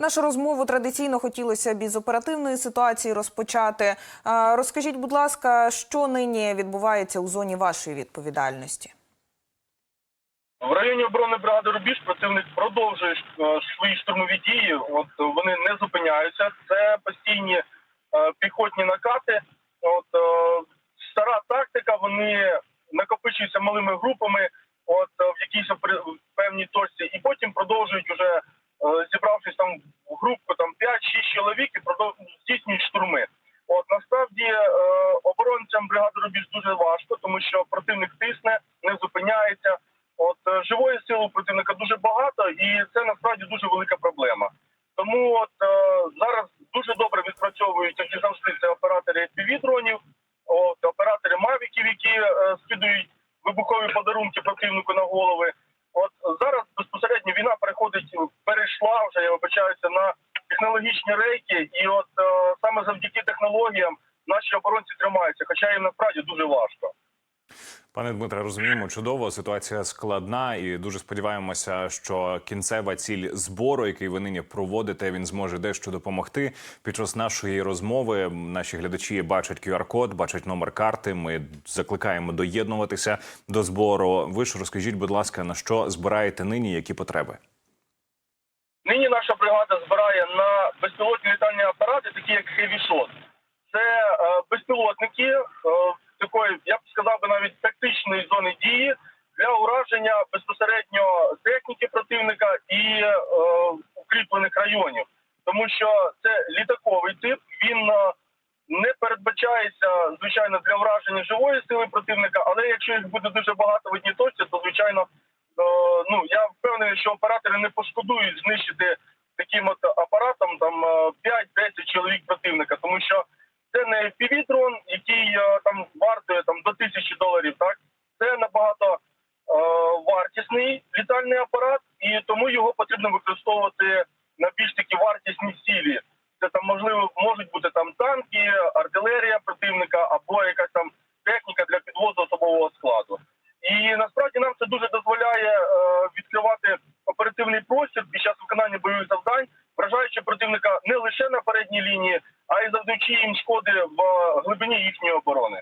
Нашу розмову традиційно хотілося б із оперативної ситуації розпочати. Розкажіть, будь ласка, що нині відбувається у зоні вашої відповідальності? В районі оборони бригади Рубіж противник продовжує е, свої штурмові дії. От вони не зупиняються. Це постійні е, піхотні накати. От е, стара тактика. Вони накопичуються малими групами, от е, в якійсь опри- в певній точці, і потім продовжують уже е, зібравшись там в групку там 5-6 чоловік і продовжують здійснюють штурми. От насправді е, оборонцям бригади дуже важко, тому що противник тисне, не зупиняється. От е, живої сили противника дуже багато, і це насправді дуже велика проблема. Тому от е, зараз дуже добре відпрацьовують, як і завжди, це оператори fpv дронів, от оператори мавіків, які е, скидують вибухові подарунки противнику на голови. От зараз безпосередньо війна переходить, перейшла вже я вибачаюся на технологічні рейки, і от е, саме завдяки технологіям наші оборонці тримаються, хоча їм насправді дуже важко. Пане Дмитре, розуміємо чудово. Ситуація складна, і дуже сподіваємося, що кінцева ціль збору, який ви нині проводите, він зможе дещо допомогти. Під час нашої розмови наші глядачі бачать QR-код, бачать номер карти. Ми закликаємо доєднуватися до збору. Ви ж розкажіть, будь ласка, на що збираєте нині, які потреби? Нині наша бригада збирає на безпілотні літальні апарати, такі як Heavy Це е, безпілотники е, такої, я б сказав би навіть тактичної зони дії для ураження безпосередньо техніки противника і е, укріплених районів, тому що це літаковий тип. Він не передбачається звичайно для враження живої сили противника, але якщо їх буде дуже багато в одній точці, то звичайно ну я впевнений, що оператори не пошкодують знищити таким от апаратом там е, 5-10 чоловік противника, тому що це не півітрон, який е, там вартує там до тисячі доларів. Так це набагато е, вартісний літальний апарат, і тому його потрібно використовувати на більш такі вартісні цілі. Це там можливо можуть бути там танки, артилерія противника або якась там техніка для підвозу особового складу. І насправді нам це дуже дозволяє е, відкривати оперативний простір під час виконання бойових завдань, вражаючи противника не лише на передній лінії, а й завдаючи їм шкоди в глибині їхньої оборони.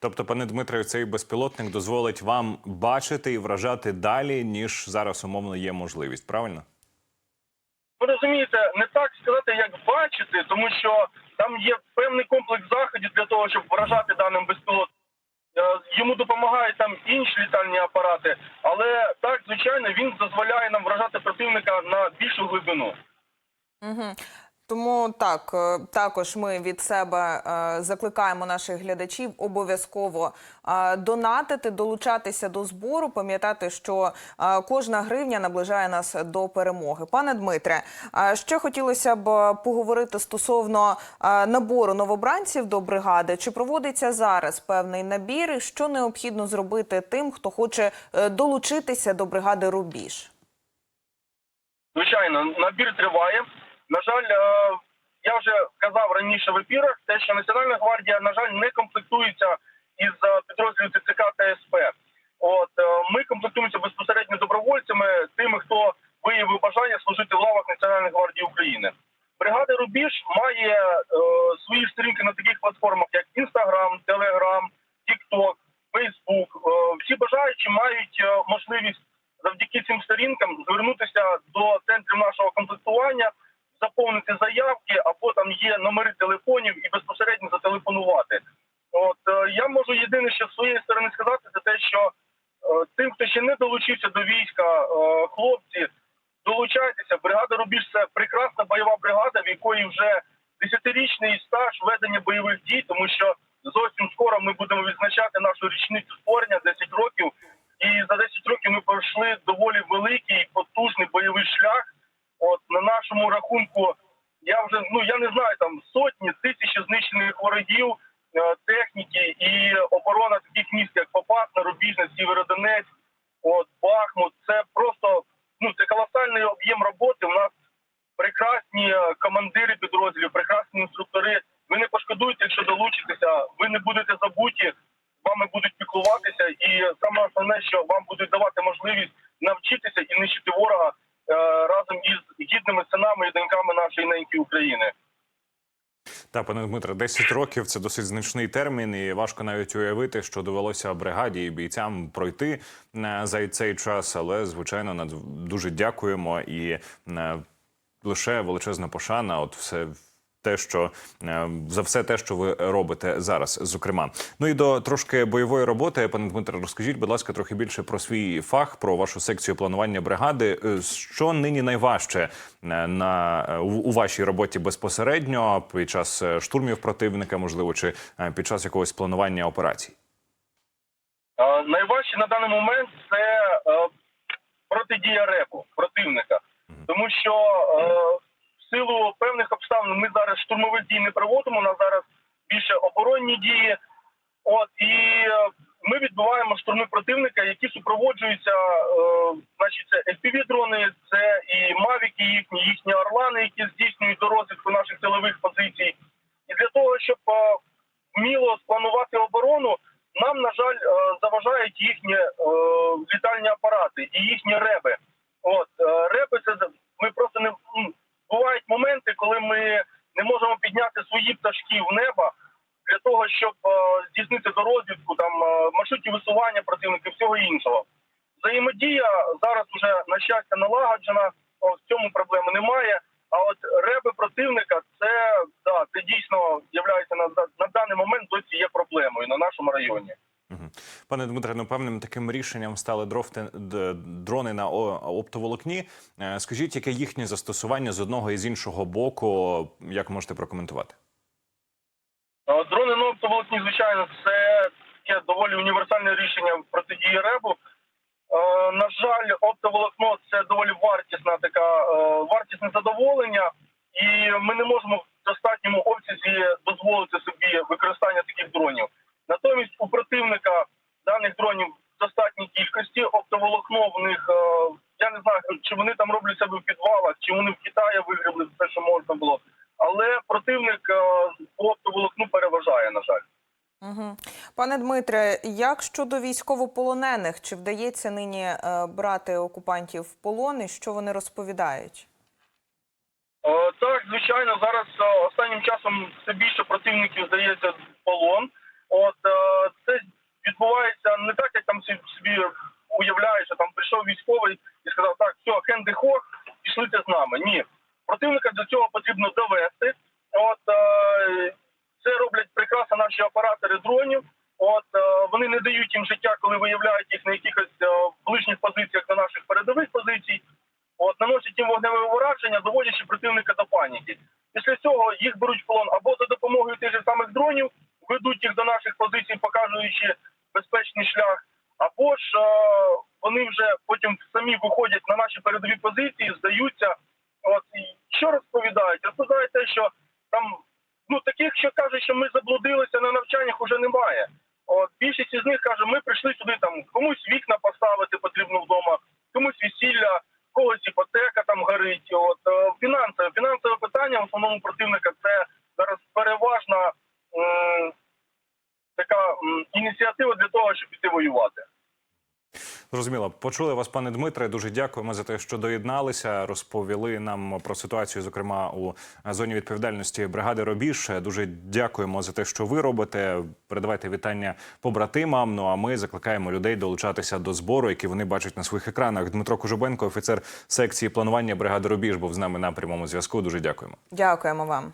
Тобто, пане Дмитре, цей безпілотник дозволить вам бачити і вражати далі, ніж зараз умовно є можливість. Правильно? Ви розумієте, не так сказати, як бачити, тому що там є певний комплекс заходів для того, щоб вражати даним безпілотником. Е, Йому допомагають там інші літальні апарати, але так, звичайно, він дозволяє нам вражати противника на більшу глибину. Угу. Тому так, е, також ми від себе е, закликаємо наших глядачів обов'язково е, донатити, долучатися до збору, пам'ятати, що кожна гривня наближає нас до перемоги. Пане Дмитре, ще хотілося б поговорити стосовно набору новобранців до бригади. Чи проводиться зараз певний набір? і Що необхідно зробити тим, хто хоче долучитися до бригади Рубіж? Звичайно, набір триває. На жаль, е, я вже казав раніше в ефірах, те, що Національна гвардія, на жаль, не комплектується із е, підрозділів ТЦК та СП. От е, ми комплектуємося безпосередньо добровольцями, тими, хто виявив бажання служити в лавах Національної гвардії України. Бригада Рубіж має е, свої сторінки на таких платформах, як Інстаграм, Телеграм, Тікток, Фейсбук. Всі бажаючі мають можливість завдяки цим сторінкам звернутися до центрів нашого комплектування, заповнити заявки, або там є номери телефонів і безпосередньо зателефонувати. От е, я можу єдине, що з своєї сторони сказати, це те, що е, тим, хто ще не долучився до війська, е, хлопці, долучайтеся. Бригада Рубіж це прекрасна бойова бригада, в якої вже десятирічний стаж ведення бойових дій, тому що зовсім скоро ми будемо відзначати нашу річницю створення 10 років. І за 10 років ми пройшли доволі великий потужний бойовий шлях. От на нашому рахунку я вже ну я не знаю там сотні тисячі знищених ворогів, е, техніки і оборона таких міст, як Попасна, Рубіжне, Сєвєродонецьк, от Бахмут. Це просто ну це колосальний об'єм роботи. У нас прекрасні е, командири підрозділів, прекрасні інструктори. Ви не пошкодуєте, якщо долучитеся, ви не будете забуті, вами будуть піклуватися, і саме основне, що вам будуть давати можливість навчитися і нищити ворога е, разом із гідними синами синами і доньками нашої неньки України. Та пане Дмитре, 10 років це досить значний термін, і важко навіть уявити, що довелося бригаді і бійцям пройти е, за цей час. Але звичайно, дуже дякуємо і е, лише величезна пошана. От все. Те, що е, за все те, що ви робите зараз, зокрема, ну і до трошки бойової роботи, пане Дмитре, розкажіть, будь ласка, трохи більше про свій фах, про вашу секцію планування бригади. Е, Що нині найважче е, на у, вашій роботі безпосередньо під час штурмів противника, можливо, чи під час якогось планування операцій? Найважче на даний момент це протидія репу противника, тому що силу певних обставин ми зараз штурмових дій не проводимо. У нас зараз більше оборонні дії. От і е, ми відбуваємо штурми противника, які супроводжуються, е, значить, це fpv дрони, це і мавіки їхні, їхні орлани, які здійснюють до розвитку наших тилових позицій. І для того, щоб е, вміло спланувати оборону, нам, на жаль, е, заважають їхні е, літальні апарати і їхні реби. От е, реби це ми просто не бувають моменти, коли ми не можемо підняти свої пташки в небо для того, щоб е, здійснити до розвідку там е, маршрутів висування противника і всього іншого. Взаємодія зараз вже на щастя налагоджена. В цьому проблеми немає. А от реби противника, це да, це дійсно являється на, на даний момент досі є проблемою на нашому районі. Пане Дмитре, ну певним таким рішенням стали дрофти- дрони на оптоволокні. Е, Скажіть, яке їхнє застосування з одного і з іншого боку? Як можете прокоментувати? Е, Дрони на оптоволокні, звичайно, це таке доволі універсальне рішення протидії ребу. Е, На жаль, оптоволокно це доволі вартісна така вартісне задоволення, і ми не можемо в достатньому обсязі дозволити собі використання таких дронів. Натомість у противника даних дронів достатній кількості. Оптоволокно в них е, я не знаю, чи вони там роблять себе в підвалах, чи вони в Китаї вигребли все, що можна було. Але противник е, по оптоволокну переважає, на жаль. Угу. Пане Дмитре, як щодо військовополонених, чи вдається нині е, брати окупантів в полон і що вони розповідають? Е, Так, звичайно, зараз останнім часом все більше противників здається в полон. От е, це відбувається не так, як там собі уявляєш, що там прийшов військовий і сказав, так, все, хенди хох, пішлите з нами. Ні, противника до цього потрібно довести. От е, це роблять прекрасно наші оператори дронів. От е, вони не дають їм життя, коли виявляють їх на якихось ближніх позиціях до наших передових позицій. От наносять їм вогневе ураження, доводячи противника до паніки. Після цього їх беруть в полон або за допомогою тих же самих дронів, ведуть їх до наших позицій, показуючи безпечний шлях, або ж е, вони вже потім самі виходять на наші передові позиції, здаються. От і що розповідають? Розповідають те, що там ну таких, що кажуть, що ми заблудилися на навчаннях, уже немає. От більшість із них каже, ми прийшли сюди там комусь вікна поставити потрібно вдома, комусь весілля, когось іпотека там горить. От е, фінансове фінансове питання в основному противника це зараз переважна м, така м, ініціатива для того, щоб піти воювати. Зрозуміло, почули вас, пане Дмитре. Дуже дякуємо за те, що доєдналися. Розповіли нам про ситуацію, зокрема у зоні відповідальності бригади Робіж. Дуже дякуємо за те, що ви робите. Передавайте вітання побратимам. Ну а ми закликаємо людей долучатися до збору, який вони бачать на своїх екранах. Дмитро Кожубенко, офіцер секції планування бригади Робіж, був з нами на прямому зв'язку. Дуже дякуємо. Дякуємо вам.